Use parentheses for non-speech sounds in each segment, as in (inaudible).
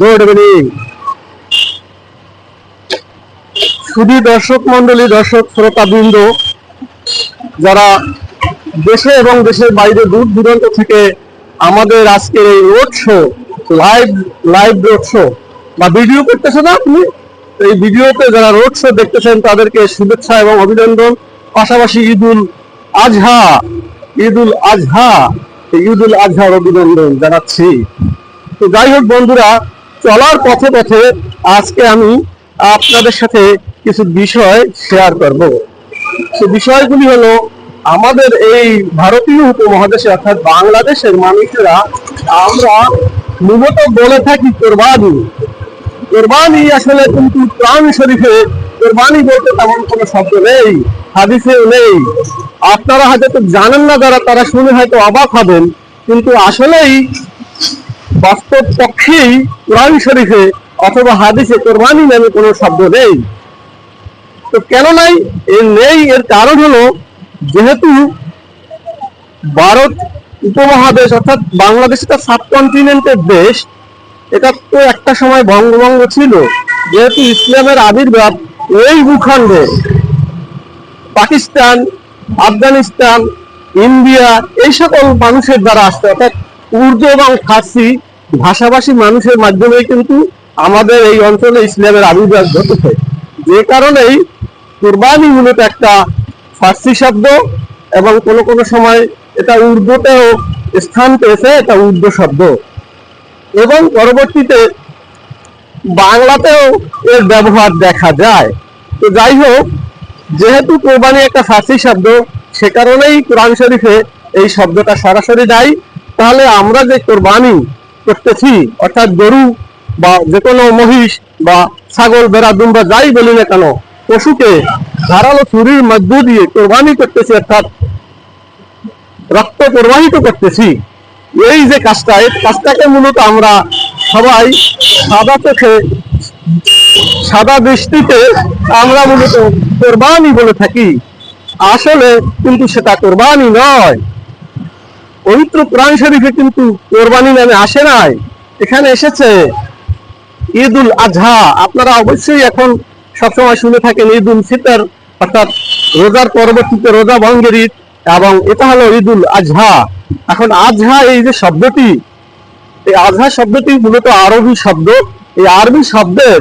Evening. শুধু দর্শক মন্ডলী দর্শক শ্রোতাবৃন্দ, যারা দেশে এবং দেশের বাইরে দূর দূরান্ত থেকে আমাদের আজকের এই road show live live road show বা ভিডিও করতেছে না আপনি? এই ভিডিওতে যারা রোড শো দেখতেছেন, তাদেরকে শুভেচ্ছা এবং অভিনন্দন। পাশাপাশি ঈদুল আজহা ঈদুল আজহা ঈদুল আজহার অভিনন্দন জানাচ্ছি। তো যাই হোক বন্ধুরা চলার পথে পথে আজকে আমি আপনাদের সাথে কিছু বিষয় শেয়ার করব। সে বিষয়গুলি হলো, আমাদের এই ভারতীয় উপমহাদেশে অর্থাৎ বাংলাদেশের মানুষেরা আমরা মূলত বলে থাকি কোরবানি। কোরবানি আসলে কিন্তু প্রাণ শরীফে কোরবানি বলতে তেমন কোনো শব্দ নেই, হাদিসেও নেই। আপনারা হয়তো জানেন না, যারা তারা শুনে হয়তো অবাক হবেন, কিন্তু আসলেই বাস্তব পক্ষেই কোরআন শরীফে অথবা হাদিসে কোরবানি নামে কোনো শব্দ নেই। তো কেন নাই? এর নেই, এর কারণ হলো যেহেতু ভারত উপমহাদেশ অর্থাৎ বাংলাদেশ একটা সাবকন্টিনেন্টের দেশ, এটা তো একটা সময় বঙ্গভঙ্গ ছিল। যেহেতু ইসলামের আবির্ভাব এই ভূখণ্ডে, পাকিস্তান, আফগানিস্তান, ইন্ডিয়া, এই সকল মানুষের দ্বারা আসছে, অর্থাৎ উর্দু এবং ফার্সি ভাষাভাষী মানুষের মাধ্যমেই কিন্তু আমাদের এই অঞ্চলে ইসলামের আবির্ভাব ঘটেছে। যে কারণেই কোরবানি মূলত একটা ফার্সি শব্দ এবং কোনো কোনো সময় এটা উর্দুতেও স্থান পেয়েছে, এটা উর্দু শব্দ। এবং পরবর্তীতে বাংলাতেও এর ব্যবহার দেখা যায়। তো যাই হোক, যেহেতু কোরবানি একটা ফার্সি শব্দ, সে কারণেই কোরআন শরীফে এই শব্দটা সরাসরি দেয় তাহলে আমরা যে কোরবানি করতেছি অর্থাৎ গরু বা যে কোনো মহিষ বা ছাগল বেড়া দুম্বা যাই বলি না কেন, পশুকে ধারালো ছুরির মধ্য দিয়ে কোরবানি করতেছি, অর্থাৎ রক্ত প্রবাহিত করতেছি। এই যে কাজটা, এই কাজটাকে মূলত আমরা সবাই সাদা চোখে, সাদা দৃষ্টিতে আমরা মূলত কোরবানি বলে থাকি। আসলে কিন্তু সেটা কোরবানি নয়। পবিত্র কোরআন শরীফে কিন্তু কোরবানি নামে আসে নাই। এখানে এসেছে ঈদুল আজহা। আপনারা অবশ্যই এখন সবসময় শুনে থাকেন ঈদুল ফিতর, অর্থাৎ রোজার পরবর্তীতে রোজা ভঙ্গের ঈদ এবং এটা হলো ঈদুল আজহা। এখন আজহা এই যে শব্দটি, এই আজহা শব্দটি মূলত আরবি শব্দ। এই আরবি শব্দের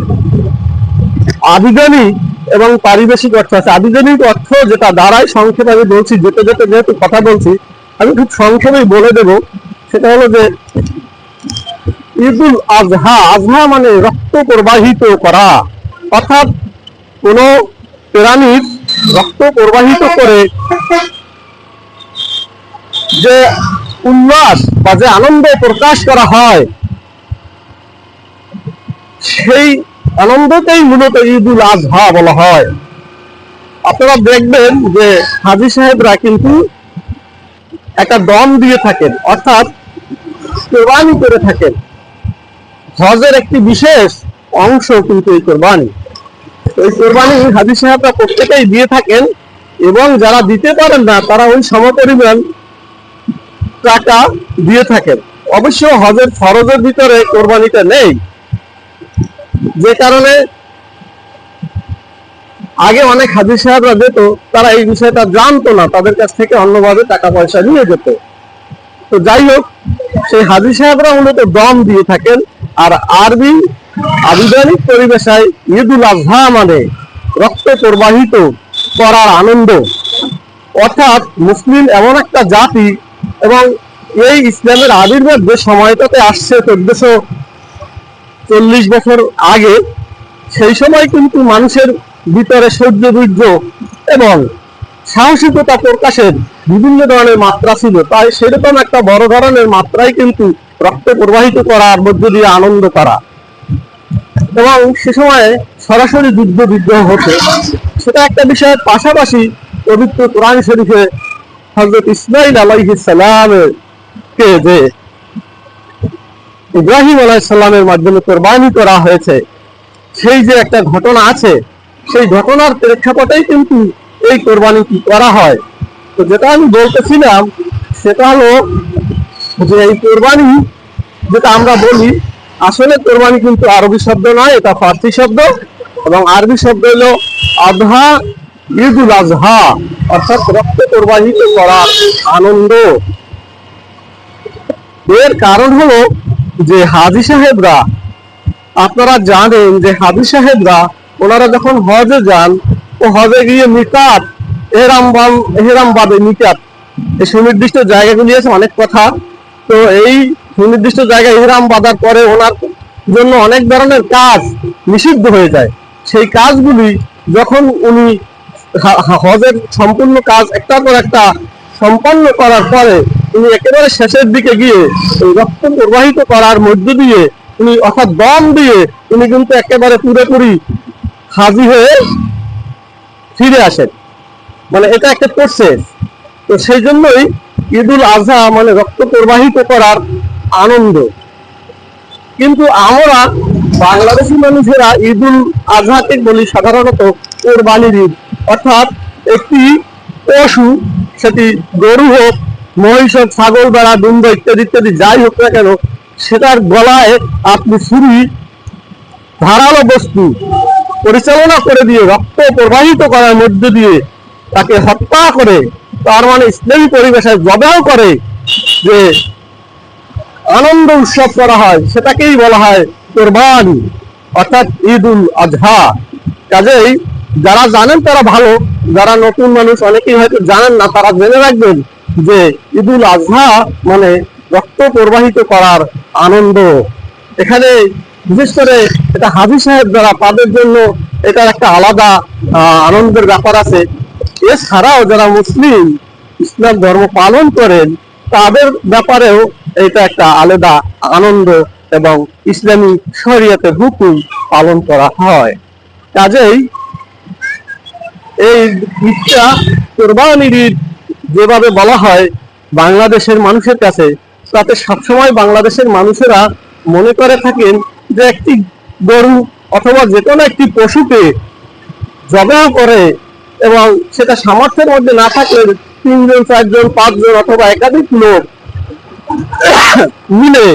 আবিধানিক এবং পারিবেশিক অর্থ আছে। আবিধানিক অর্থ যেটা দাঁড়ায় সংক্ষেপে আমি বলছি যেতে যেতে যেহেতু কথা বলছি আমি খুব সংক্ষেপেই বলে দেব। সেটা হলো যে, ঈদুল আজহা আজহা মানে রক্ত প্রবাহিত করা। অর্থাৎ কোন প্রাণীর রক্ত প্রবাহিত করে যে উল্লাস বা যে আনন্দ প্রকাশ করা হয়, সেই আনন্দকেই মূলত ঈদুল আজহা বলা হয়। আপনারা দেখবেন যে হাজি সাহেবরা কিন্তু একটা দম দিয়ে থাকেন, অর্থাৎ কোরবানি করে থাকেন। হজের একটি বিশেষ অংশ কিন্তু এই কোরবানি। এই কোরবানি হাজি সাহেবরা প্রত্যেকেই দিয়ে থাকেন এবং যারা দিতে পারেন না, তারা ওই সমপরিমাণ টাকা দিয়ে থাকেন। অবশ্য হজের ফরজের ভিতরে কোরবানিটা নেই। যে কারণে আগে অনেক হাজি সাহেবরা যেত, তারা এই বিষয়টা জানতো না, তাদের কাছ থেকে অন্যভাবে টাকা পয়সা নিয়ে যেত। তো যাই হোক, সেই হাজি সাহেবরা মূলত দম দিয়ে থাকেন, আর আরবি আবিধানিক পরিবেশায় ঈদুল আজহা মানে রক্ত প্রবাহিত করার আনন্দ। অর্থাৎ মুসলিম এমন একটা জাতি, এবং এই ইসলামের আবির্ভাব যে সময়টাতে আসছে চোদ্দশো চল্লিশ বছর আগে, সেই সময় কিন্তু মানুষের ভিতরে সহ্য বীর্য এবং সাহসিকতা প্রকাশের বিভিন্ন ধরনের মাত্রা ছিল। তাই সেরকম একটা বড় ধরনের মাত্রাই কিন্তু রক্ত প্রবাহিত করার মধ্য দিয়ে আনন্দ করা। এবং সে সময়ে সরাসরি যুদ্ধ, বিগ্রহ হতো সেটা একটা বিষয়ের পাশাপাশি পবিত্র কোরআন শরীফে হজরত ইসমাইল আলাইহিস সালামের কে যে ইব্রাহিম আলাইসাল্লামের মাধ্যমে কোরবানি করা হয়েছে, সেই যে একটা ঘটনা আছে সেই ঘটনার প্রেক্ষাপটেই কিন্তু এই কোরবানিটি করা হয়। তো যেটা আমি বলতেছিলাম, সেটা হলো যে এই কোরবানি, যেটা আমরা বলি, আসলে কোরবানি কিন্তু আরবি শব্দ নয়, এটা ফার্সি শব্দ এবং আরবি শব্দ হলো আধা ঈদুল আজহা, অর্থাৎ রক্ত প্রবাহিত করার আনন্দ। এর কারণ হলো যে হাজি সাহেবরা, আপনারা জানেন যে হাজি সাহেবরা ওনারা যখন হজে যান, ও হজে গিয়ে মিকাত এহরাম বান- এহরাম বাদে এই সুনির্দিষ্ট জায়গাগুলি আছে, অনেক কথা। তো এই সুনির্দিষ্ট জায়গায় ইহরাম বাঁধার পরে ওনার জন্য অনেক ধরনের কাজ নিষিদ্ধ হয়ে যায়। সেই কাজগুলি যখন উনি হজের সম্পূর্ণ কাজ একটার পর একটা সম্পন্ন করার পরে উনি একেবারে শেষের দিকে গিয়ে রক্ত প্রবাহিত করার মধ্য দিয়ে উনি অর্থাৎ দম দিয়ে উনি কিন্তু একেবারে পুরোপুরি হাজি হয়ে ফিরে আসেন। মানে এটা একটা প্রসেস তো সেই জন্যই ঈদুল আজহা মানে রক্ত প্রবাহিত করার আনন্দ। কিন্তু আমরা বাংলাদেশি মানুষেরা ঈদুল আজহাকে বলি সাধারণত কোরবানির ঈদ। অর্থাৎ একটি পশু, সেটি গরু হোক, মহিষ হোক, ছাগল, বেড়া দুন্দ ইত্যাদি ইত্যাদি যাই হোক না কেন, সেটার গলায় আপনি ছুরি, ধারালো বস্তু পরিচালনা করে দিয়ে, রক্ত প্রবাহিত করার মধ্য দিয়ে তাকে হত্যা করে, তার মানে ইসলামী পরিবেশে জবাহ করে যে আনন্দ উৎসব করা হয়, সেটাকেই বলা হয় কোরবানি, অর্থাৎ ঈদ উল আজহা। কাজেই যারা জানেন তারা ভালো, যারা নতুন মানুষ অনেকেই হয়তো জানেন না, তারা জেনে রাখবেন যে ঈদ উল আজহা মানে রক্ত প্রবাহিত করার আনন্দ। এখানে বিশেষ করে এটা হাজি সাহেব যারা তাদের জন্য এটার একটা আলাদা আনন্দের ব্যাপার আছে। এছাড়াও যারা মুসলিম, ইসলাম ধর্ম পালন করেন, তাদের ব্যাপারেও এটা একটা আলাদা আনন্দ এবং ইসলামী শরীয়তের হুকুম পালন করা হয়। কাজেই এই ঈদটা কোরবানির ঈদ যেভাবে বলা হয় বাংলাদেশের মানুষের কাছে, তাতে সবসময় বাংলাদেশের মানুষেরা মনে করে থাকেন যে একটি গরু অথবা যে কোনো একটি পশুকে জবাহ করে এবং সেটা সামর্থ্যের মধ্যে না থাকলে তিনজন, চারজন, পাঁচজন অথবা একাধিক লোক মিলে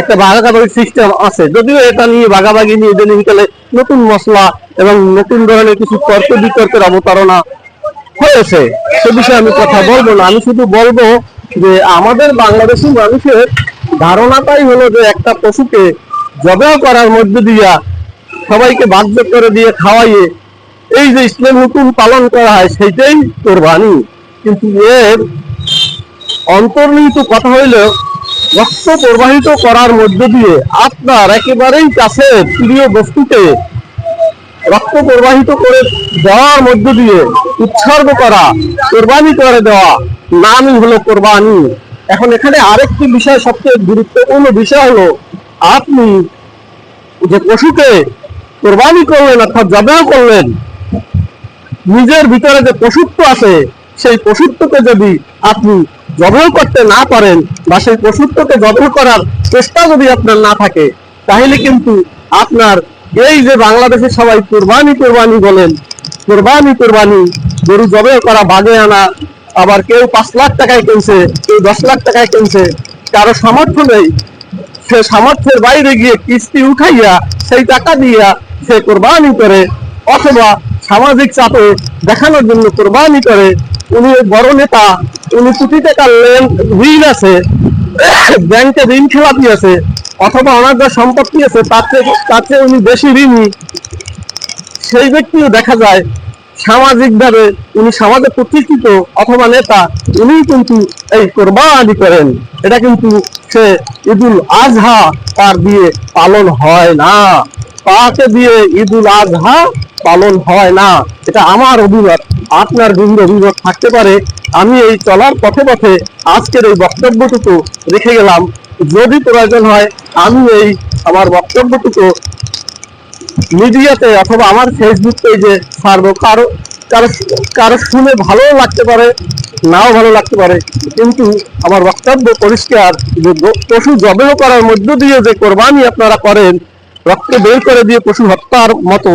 একটা ভাগাভাগি সিস্টেম আছে। যদিও এটা নিয়ে ভাগাভাগি নিয়ে ইদানিং কালে নতুন মশলা এবং নতুন ধরনের কিছু তর্ক বিতর্কের অবতারণা হয়েছে। সে বিষয়ে আমি কথা বলব না। আমি শুধু বলব যে আমাদের বাংলাদেশি মানুষের ধারণাটাই হলো যে একটা পশুকে জবাই করার মধ্য দিয়া সবাইকে বাধ্য করে দিয়ে খাওয়াইয়ে এই যে ইসলাম হুকুম পালন করা হয়, সেইটাই কোরবানি। কিন্তু এর অন্তর্নিহিত কথা হইল, রক্ত প্রবাহিত করার মধ্য দিয়ে আপনার একেবারেই কাছে প্রিয় বস্তুকে রক্ত প্রবাহিত করে দেওয়ার মধ্য দিয়ে উৎসর্গ করা, কোরবানি করে দেওয়া নামই হলো কোরবানি। এখন এখানে আরেকটি বিষয় সবচেয়ে গুরুত্বপূর্ণ বিষয় হলো আপনি যে পশুকে কোরবানি করলেন অর্থাৎ জবাহ করলেন, নিজের ভিতরে যে পশুত্ব আছে, সেই পশুত্বকে যদি আপনি জবাই করতে না পারেন বা সেই পশুত্বকে জবাই করার চেষ্টা যদি আপনার না থাকে, তাহলে কিন্তু আপনার এই যে বাংলাদেশে সবাই কোরবানি কোরবানি বলেন, কোরবানি কোরবানি, গরু জবাই করা, বাগে আনা, আবার কেউ পাঁচ লাখ টাকায় কিনছে, কেউ দশ লাখ টাকায় কিনছে, কারও সামর্থ্য নেই সে সামর্থ্যের বাইরে গিয়ে কিস্তি উঠাইয়া সেই টাকা দিয়া সে কোরবানি করে অথবা সামাজিক চাপে দেখানোর জন্য কোরবানি করে। উনি বড় নেতা, উনি কোটি টাকার লেন, ঋণ আছে, ব্যাংকে ঋণ খেলাপি আছে, অথবা ওনার যা সম্পত্তি আছে তার চেয়ে উনি বেশি ঋণী। সেই ব্যক্তিও দেখা যায় সামাজিক ভাবে উনি সমাজে প্রতিষ্ঠিত অথবা নেতা উনি কিন্তু এই কোরবানি করেন। এটা কিন্তু সে ঈদুল আজহা তার দিয়ে পালন হয় না। তাকে দিয়ে ঈদুল আজহা পালন হয় না। এটা আমার অভিমত, আপনার বিভিন্ন অভিমত থাকতে পারে। আমি এই চলার পথে পথে আজকের এই বক্তব্যটুকু রেখে গেলাম। যদি প্রয়োজন হয়, আমি এই আমার বক্তব্যটুকু মিডিয়াতে অথবা আমার ফেসবুক পেজে ছাড়বো, কারও কারও কারও শুনে ভালো লাগতে পারে, নাও ভালো লাগতে পারে, কিন্তু আমার বক্তব্য পরিষ্কার যে পশু জবেহ করার মধ্য দিয়ে যে কোরবানি আপনারা করেন, রক্ত বের করে দিয়ে পশু হত্যার মতো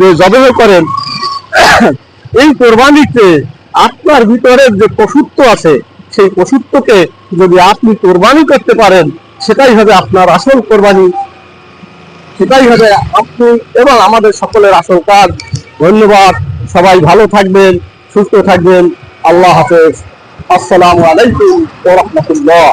যে জবেহ করেন, (coughs) এই কোরবানিতে আপনার ভিতরে যে পশুত্ব আছে, সেই পশুত্বকে যদি আপনি কোরবানি করতে পারেন, সেটাই হবে আপনার আসল কোরবানি। সেটাই হবে। আপনি এবং আমাদের সকলের আসল কাজ। ধন্যবাদ। সবাই ভালো থাকবেন, সুস্থ থাকবেন। আল্লাহ হাফেজ। আসসালামু আলাইকুম ওয়া রাহমাতুল্লাহ।